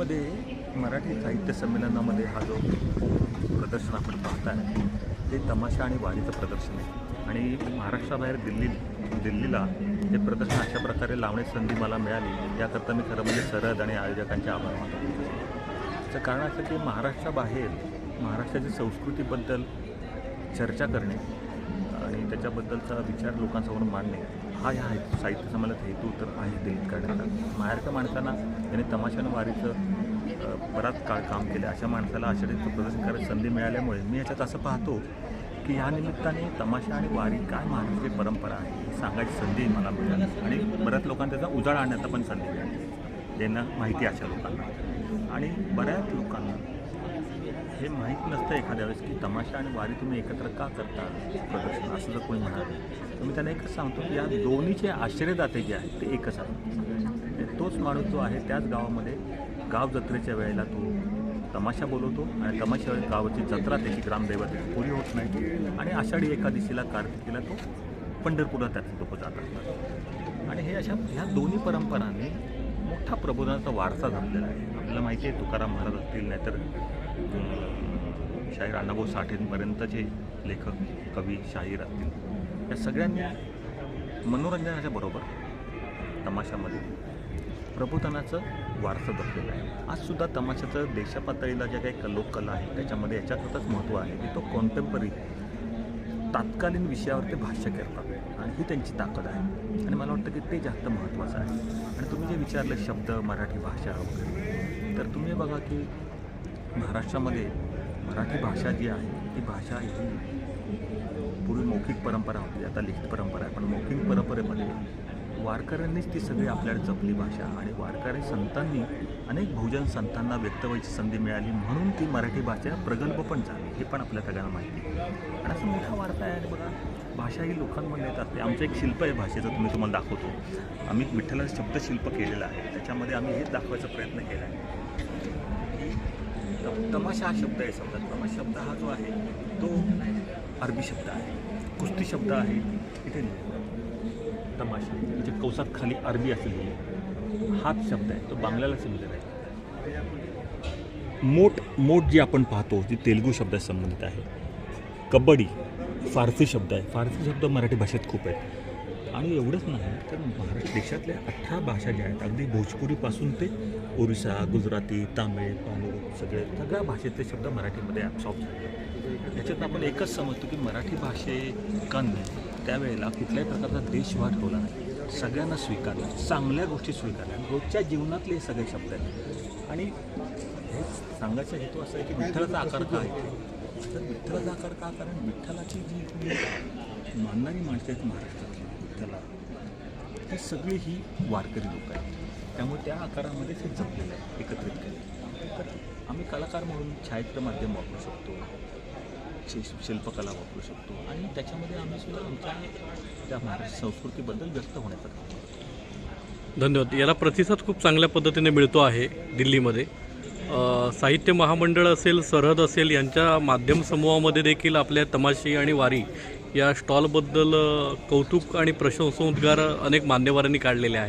मध्ये मराठी साहित्य संमेलनामध्ये हा जो प्रदर्शन आपण पाहताय ते तमाशा आणि वारीचं प्रदर्शन आहे. आणि महाराष्ट्राबाहेर दिल्ली दिल्लीला हे प्रदर्शन अशा प्रकारे लावण्याची संधी मला मिळाली. याकरता मी खरं म्हणजे सरहद आणि आयोजकांचे आभार मानतो. त्याचं कारण असं की महाराष्ट्राबाहेर महाराष्ट्राच्या संस्कृतीबद्दल चर्चा करणे आणि त्याच्याबद्दलचा विचार लोकांसमोर मांडणे हा ह्या हे- साहित्य संमेलनाचा हेतू तर आहे दिलीत करण्याचा बाहेरच्या माणसांना त्याने तमाशानं वारीचं बराच काळ काम केलं. अशा माणसाला अशा प्रदर्शन करायची संधी मिळाल्यामुळे मी याच्यात असं पाहतो की या निमित्ताने तमाशा आणि वारी काय महाराष्ट्रीय परंपरा आहे ही सांगायची संधी मला मिळाली. आणि बऱ्याच लोकांना त्याचा उजाळ आणण्याचा पण संधी मिळाली. ज्यांना माहिती अशा लोकांना. आणि बऱ्याच लोकांना हे माहीत नसतं एखाद्या वेळेस की तमाशा आणि वारी तुम्ही एकत्र का करता? प्रदर्शन असं जर कोणी म्हणाले तर मी त्यांना एकच सांगतो की या दोन्हीचे आश्रयदाते जे आहेत ते एकच आहेत. तोच माणूस जो आहे त्याच गावामध्ये गाव जत्रेच्या वेळेला तो तमाशा बोलवतो आणि तमाशा गावाची जत्रा त्याची ग्रामदैवत पुरी होत नाही आणि आषाढी एकादशीला कार्तिकीला तो पंढरपूरला त्याचे लोक जात असतात आणि हे अशा ह्या दोन्ही परंपरांनी मोठा प्रबोधनाचा वारसा झालेला आहे. आपल्याला माहिती आहे तुकाराम महाराज असतील नाहीतर शाहीर अण्णाभाऊ साठेंपर्यंतचे लेखक कवी शाहीर असतील. या सगळ्यांनी मनोरंजनाच्या बरोबर तमाशामध्ये प्रबोधनाचं वारसा जपलेलं आहे. आजसुद्धा तमाशाचं देशपातळीला ज्या काही लोककला आहे त्याच्यामध्ये याच्याकरताच महत्त्व आहे की तो कॉन्टेम्पररी तात्कालीन विषयावरती भाष्य करतात आणि ही त्यांची ताकद आहे. आणि मला वाटतं की ते जास्त महत्त्वाचं आहे. आणि तुम्ही जे विचारलं शब्द मराठी भाषा वगैरे तर तुम्ही बघा की महाराष्ट्रामध्ये मराठी भाषा जी आहे ती भाषा ही पूर्वी मौखिक परंपरा होती आता लिखित परंपरा आहे. पण मौखिक परंपरेमध्ये वारकऱ्यांनीच ती सगळी आपल्याला जपली भाषा आणि वारकरी संतांनी अनेक बहुजन संतांना व्यक्त व्हायची संधी मिळाली म्हणून ती मराठी भाषा प्रगल्भ पण झाली. हे पण आपल्या सगळ्यांना माहिती आहे. आणि असं मोठा वार्ता आहे आणि बघा भाषा ही लोकांमध्ये येत असते. आमचं एक शिल्प आहे भाषेचं तुम्ही तुम्हाला दाखवतो. आम्ही विठ्ठलाचं शब्दशिल्प केलेलं आहे. त्याच्यामध्ये आम्ही हेच दाखवायचा प्रयत्न केला आहे. तमाशा हा शब्द आहे समजा. तमाशा शब्द हा जो आहे तो अरबी शब्द आहे. कुस्ती शब्द आहे. इथे तमाशा. म्हणजे कौसात खाली अरबी असलेली हाच शब्द आहे. तो बांगल्याला सिमिलर आहे. मोठ मोठ जी आपण पाहतो ती तेलुगू शब्दाशी संबंधित आहे. कबड्डी फारसी शब्द आहे. फारसी शब्द मराठी भाषेत खूप आहेत. आणि एवढंच नाही तर महाराष्ट्र देशातल्या अठरा भाषा ज्या आहेत अगदी भोजपुरीपासून ते ओरिसा गुजराती तामिळ पानूर सगळे सगळ्या भाषेतले शब्द मराठीमध्ये ॲबसॉर्ब झाले याच्यात आपण एकच समजतो की मराठी भाषिकांनी त्यावेळेला कुठल्याही प्रकारचा देशवाद ठेवला नाही. सगळ्यांना स्वीकारला चांगल्या गोष्टी स्वीकारल्या आणि रोजच्या जीवनातले हे सगळे शब्द आहेत. आणि हे सांगायचा हेतू असा आहे की विठ्ठलाचा आकार का आहे? तर विठ्ठलाचा आकार का? कारण विठ्ठलाची जी मानणारी माणसं आहेत महाराष्ट्रात ही सगळी ही वारकरी लोक आहेत. त्यामुळे त्या आकारामध्ये ते जपलेलं आहे एकत्रित केलं तर आम्ही कलाकार म्हणून छायाचित्र माध्यम वापरू शकतो शि- शिल्पकला वापरू शकतो आणि त्याच्यामध्ये आम्ही सुद्धा आमच्या त्या महाराष्ट्र संस्कृतीबद्दल व्यक्त होण्याचा काम धन्यवाद. याला प्रतिसाद खूप चांगल्या पद्धतीने मिळतो आहे दिल्लीमध्ये. साहित्य महामंडळ असेल सरहद असेल यांच्या माध्यम समूहामध्ये देखील आपल्या तमाशी आणि वारी या स्टॉलबद्दल कौतुक आणि प्रशंसोद्गार अनेक मान्यवरांनी काढलेले आहेत.